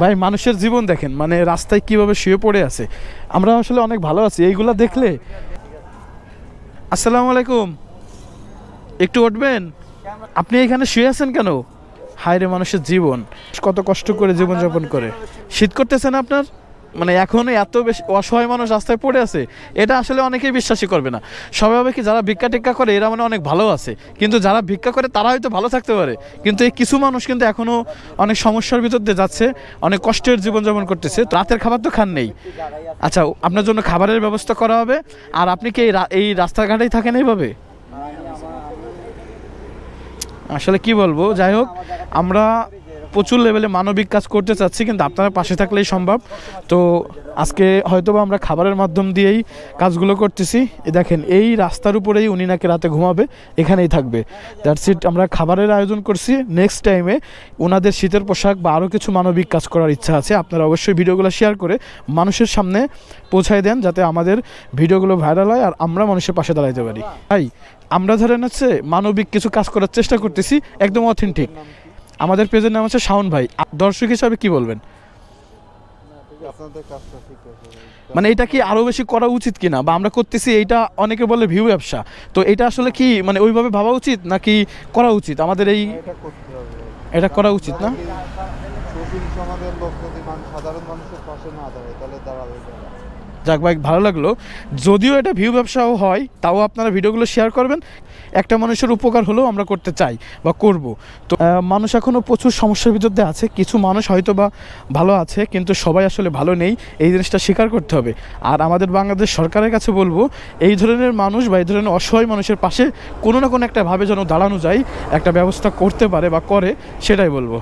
ভাই, মানুষের জীবন দেখেন মানে রাস্তায় কীভাবে শুয়ে পড়ে আছে। আমরা আসলে অনেক ভালো আছি, এইগুলা দেখলে। আসসালামু আলাইকুম। একটু উঠবেন? আপনি এখানে শুয়ে আছেন কেন? হায় রে মানুষের জীবন, কত কষ্ট করে জীবনযাপন করে। শীত করতেছেন আপনার? মানে এখনও এত বেশি অসহায় মানুষ রাস্তায় পড়ে আছে, এটা আসলে অনেকেই বিশ্বাসই করবে না। সবাই ভাবে কি যারা ভিক্ষা টিক্ষা করে, এরা মানে অনেক ভালো আছে। কিন্তু যারা ভিক্ষা করে, তারা হয়তো ভালো থাকতে পারে। কিন্তু এই কিছু মানুষ কিন্তু এখনও অনেক সমস্যার ভিতর দিয়ে যাচ্ছে, অনেক কষ্টের জীবনযাপন করতেছে রাতের খাবার তো খান নেই। আচ্ছা আপনার জন্য খাবারের ব্যবস্থা করা হবে, আর আপনি কি এই রাস্তাঘাটেই থাকেন এইভাবে? আসলে কি বলব, যাই হোক, আমরা প্রচুর লেভেলে মানবিক কাজ করতে চাচ্ছি, কিন্তু আপনারা পাশে থাকলেই সম্ভব। তো আজকে হয়তো আমরা খাবারের মাধ্যম দিয়েই কাজগুলো করতেছি। এই দেখেন, এই রাস্তার উপরেই উনি নাকি রাতে ঘুমাবে, এখানেই থাকবে। দ্যাটস ইট আমরা খাবারের আয়োজন করছি। নেক্সট টাইমে ওনাদের শীতের পোশাক বা আরও কিছু মানবিক কাজ করার ইচ্ছা আছে, আপনারা অবশ্যই ভিডিওগুলো শেয়ার করে মানুষের সামনে পৌঁছায় দেন, যাতে আমাদের ভিডিওগুলো ভাইরাল হয় আর আমরা মানুষের পাশে দাঁড়াইতে পারি। তাই আমরা ধরেন হচ্ছে মানবিক কিছু কাজ করার চেষ্টা করতেছি, একদম অথেন্টিক আমাদের পেজের নাম হচ্ছে শাওন ভাই। দর্শক হিসাবে কি বলবেন? আছে। মানে এটা কি আরও বেশি করা উচিত কিনা? বা আমরা করতেছি এইটা অনেকে বলে ভিউ ব্যবসা। তো এটা আসলে কি মানে ওইভাবে ভাবা উচিত নাকি করা উচিত? আমাদের এই এটা করা উচিত না? সমাজের লোক যদি সাধারণ মানুষের পাশে না দাঁড়ায় তাহলে দাঁড়াবে? যাক ভাই, ভালো লাগল। যদিও এটা ভিউ ব্যবসাও হয়, তাও আপনারা ভিডিওগুলো শেয়ার করবেন। একটা মানুষের উপকার হলেও আমরা করতে চাই বা করব। তো মানুষ এখনও প্রচুর সমস্যার দিয়ে আছে। কিছু মানুষ হয়তো বা ভালো আছে, কিন্তু সবাই আসলে ভালো নেই। এই জিনিসটা স্বীকার করতে হবে। আর আমাদের বাংলাদেশ সরকারের কাছে বলব, এই ধরনের মানুষ বা এই ধরনের অসহায় মানুষের পাশে কোনো না কোনো একটা ভাবে যেন দাঁড়ানো যায়, একটা ব্যবস্থা করতে পারে বা করে, সেটাই বলব।